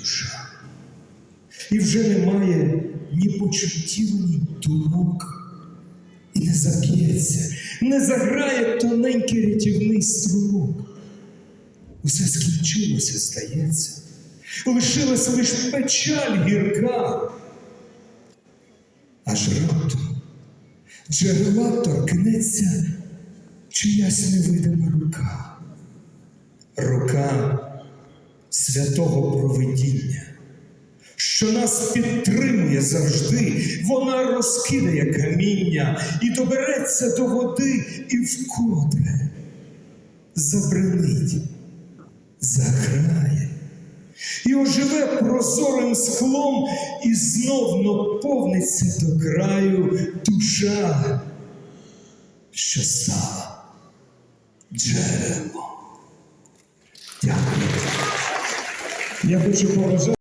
душа. І вже немає ні почуттів, ні думок. І не заб'ється, не заграє тоненький рятівний струмок. Усе скінчилося, здається. Лишилась лиш печаль гірка. Аж раптом джерела торкнеться чиясь невидима рука. Святого провидіння, що нас підтримує завжди, вона розкидає каміння і добереться до води і вкотре забринить, заграє і оживе прозорим склом, і знов наповниться до краю душа, що стала джерелом. Дякую. Я хочу побажати.